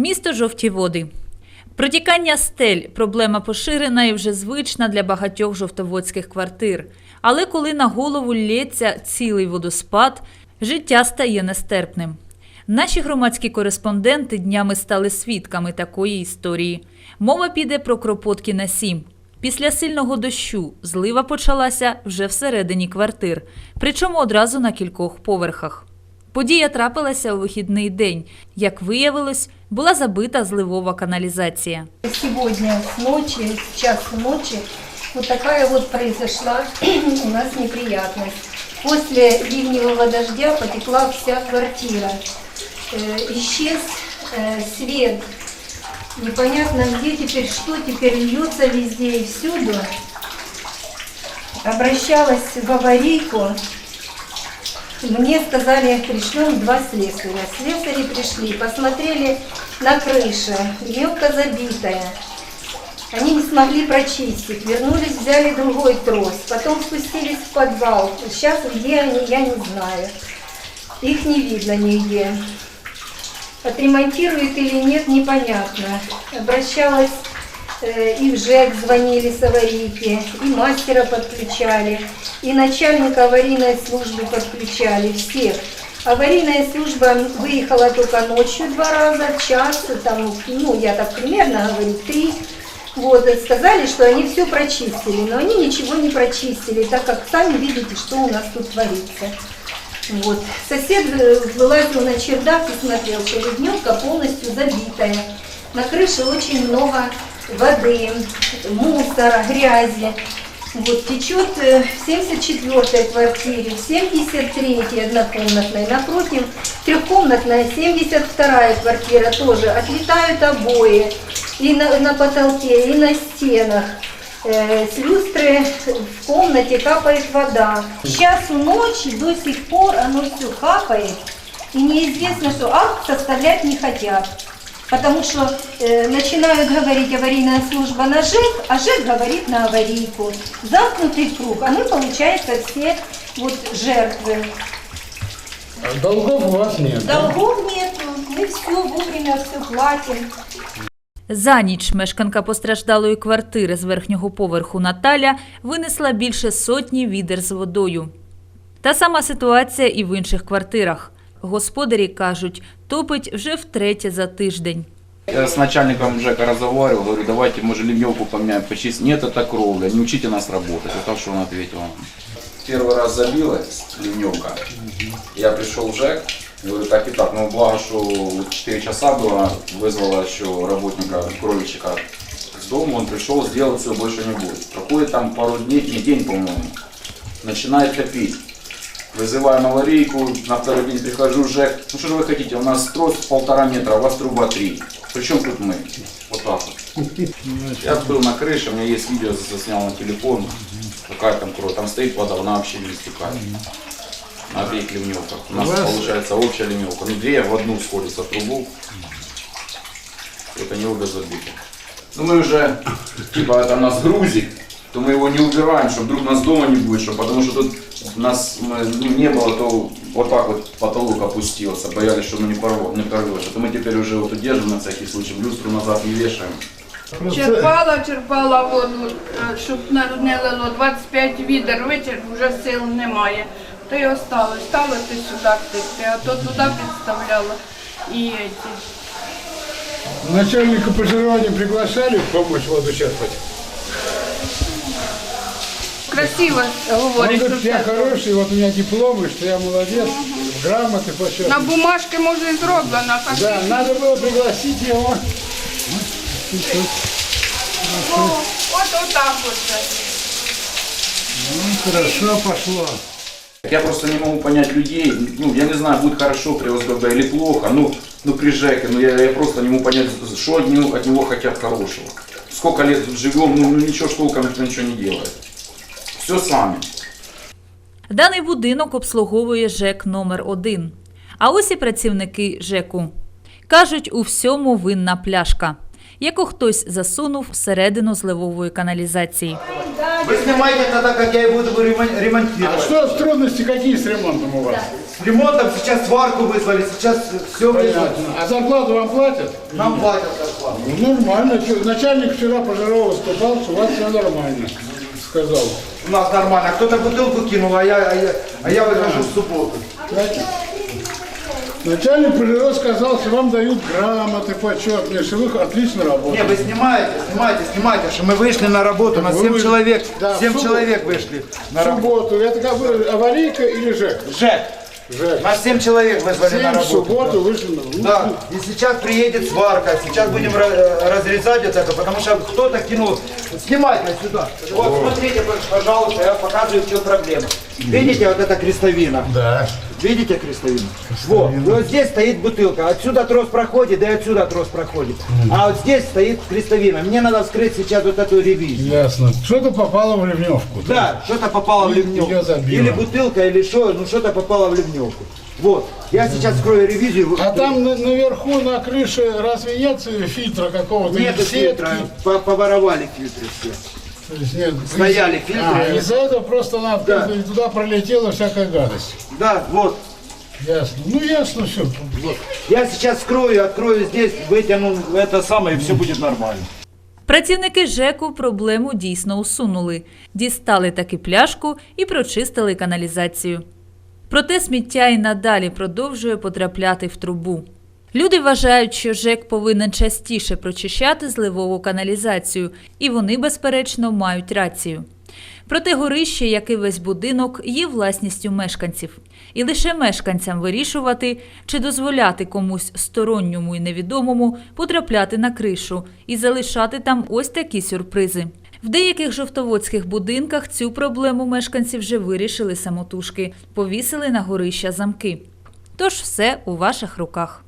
Місто жовті води. Протікання стель проблема поширена і вже звична для багатьох жовтоводських квартир. Але коли на голову лється цілий водоспад, життя стає нестерпним. Наші громадські кореспонденти днями стали свідками такої історії. Мова піде про Кропоткіна 7. Після сильного дощу злива почалася вже всередині квартир, причому одразу на кількох поверхах. Подія трапилася у вихідний день. Як виявилось, була забита зливова каналізація. Сегодня с ночи, с часу ночи, вот такая вот произошла у нас неприятность. После ливневого дождя потекла вся квартира. Э, исчез э, свет. Непонятно где теперь, что теперь льется везде и всюду. Обращалась в аварийку. Мне сказали, пришлем два слесаря. Слесари пришли, посмотрели на крыше, мелко забитая. Они не смогли прочистить, вернулись, взяли другой трос, потом спустились в подвал. Сейчас где они, я не знаю. Их не видно нигде. Отремонтируют или нет, непонятно. Обращалась и в ЖЭК звонили с аварийки, и мастера подключали, и начальника аварийной службы подключали, всех. Аварийная служба выехала только ночью два раза, в час, там, ну, я так примерно говорю, три. Вот, сказали, что они все прочистили, но они ничего не прочистили, так как сами видите, что у нас тут творится. Вот. Сосед э, вылазил на чердак и смотрел, чередневка полностью забитая. На крыше очень много воды, мусора, грязи. Вот течет э, в 74-й квартире, в 73-й однокомнатной, напротив трехкомнатная 72-я квартира тоже. Отлетают обои и на, на потолке, и на стенах. Э, С люстры в комнате капает вода. С часу ночи до сих пор оно все капает. И неизвестно, что акт составлять не хотят. Потому что э, начинают говорить аварийная служба на ЖЭК, а ЖЭК говорит на аварийку. Замкнутый круг, а мы, получается, все вот жертвы. Долгов у вас нет. да? Долгов нету, мы все вовремя все платим. За ніч мешканка постраждалої квартири з верхнього поверху Наталя винесла більше сотні відер з водою. Та сама ситуація і в інших квартирах. Господарі кажуть, топить вже втретє за тиждень. Я с начальником ЖЭКа разговаривал, говорю, давайте, может, ливневку поменяем, почистим. Нет, это кровля, не учите нас работать. Это что он ответил. Первый раз забилась ливневка. Я пришел в ЖЭК, говорю, так и так, ну благо, что 4 часа было, вызвала еще работника, кровельщика с дома, он пришел, сделал все, больше не будет. Проходит там пару дней, не день, по-моему, начинает топить. Вызываем аварийку, на второй день прихожу ЖЭК. Ну что же вы хотите, у нас трос полтора метра, у вас труба три. Причем тут мы? Вот так вот. Я был на крыше, у меня есть видео, заснял на телефон. Какая там кровь, там стоит вода, она вообще не стекает. На обеих ливневках. У нас У получается общая ливневка. Ну две в одну сходится в трубу. Это не обе забиты. Ну мы уже, типа это нас грузит, то мы его не убираем, чтобы вдруг нас дома не будет, чтобы, потому что тут нас мы, ну, не было, то вот так вот потолок опустился, боялись, что мы не, порвем, не порвешь. Это мы теперь уже вот удержим на всякий случай, люстру назад не вешаем. Просто Черпала, черпала воду, е, щоб на- не лило 25 відер, витяг вже сил немає. То й осталось, ставити сюди текти, а то туди підставляла. І ці. начальника пожарания приглашали помочь воду черпать. Красиво Он говорить, що говорит, я хороший, вот у меня дипломы, что я молодец, грамоты На почерпнул. бумажці може і зроблено, Да, так надо было пригласить его. ну, от отак от. Ну, хорошо пошло. Я просто не могу понять людей, ну, я не знаю, будет хорошо при ОСББ или плохо, ну, ну при ЖЭКе, ну, я, я просто не могу понять, что от него, от него хотят хорошего. Сколько лет тут живем, ну, ну ничего ж толком никто ничего не делает. Все сами. Даний будинок обслуговує ЖЕК номер 1 А ось і працівники ЖЕКу. Кажуть, у всьому винна пляшка. яку хтось засунув всередину зливової каналізації. Вы снимаете тогда, как я и буду ремон- А ремонтировать. что трудности какие с ремонтом у вас? С ремонтом сейчас сварку вызвали, сейчас все Понятно. А зарплату вам платят? Нам платят зарплату. Ну, нормально. Чё, Начальник вчера Пожарова выступал, что у вас все нормально. Сказал. У нас нормально. Кто-то бутылку кинул, а я, а я, а я выхожу в субботу. Знаете, Начальник Пожарова сказал, что вам дают грамоты почетные, что вы отлично Не, работаете. вы снимаете, снимайте, снимайте, что мы вышли на работу, на Вы 7 вы- человек, Да, 7 в субботу. человек вышли на В работу. субботу. Это как бы аварийка или ЖЭК? Жек, ЖЭК. нас 7 человек вызвали на Семь в работу. субботу вышли на ну, Да, и сейчас приедет сварка, сейчас будем ра- разрезать вот это, потому что кто-то кинул. Снимайте сюда. Вот, смотрите, пожалуйста, я показываю, в чем проблема. Видите, вот эта крестовина? Да. Видите крестовину? Вот, и вот здесь стоит бутылка. Отсюда трос проходит, и отсюда трос проходит. А вот здесь стоит крестовина. Мне надо вскрыть сейчас вот эту ревизию. Ясно. Что-то попало в ливневку. Да, что-то попало в ливневку. Или бутылка, или что, ну что-то попало в ливневку. Вот, я сейчас скрою ревизию. А там на- наверху на крыше разве нет фильтра какого-то? Нет или сетки? фильтра, по- поворовали фильтры все. То есть нет, Стояли А, фильтры. из-за этого просто надо, Да. туда пролетела всякая гадость. Да, вот. Ясно. Ну ясно все. Я сейчас скрою, открою здесь, вытяну это самое, и все будет нормально. Працівники ЖЕКу проблему дійсно усунули, дістали таки пляшку і прочистили каналізацію. Проте сміття і надалі продовжує потрапляти в трубу. Люди вважають, що ЖЕК повинен частіше прочищати зливову каналізацію, і вони, безперечно, мають рацію. Проте горище, як і весь будинок, є власністю мешканців. І лише мешканцям вирішувати, чи дозволяти комусь сторонньому і невідомому потрапляти на кришу і залишати там ось такі сюрпризи. В деяких жовтоводських будинках цю проблему мешканці вже вирішили самотужки, повісили на горища замки. Тож все у ваших руках.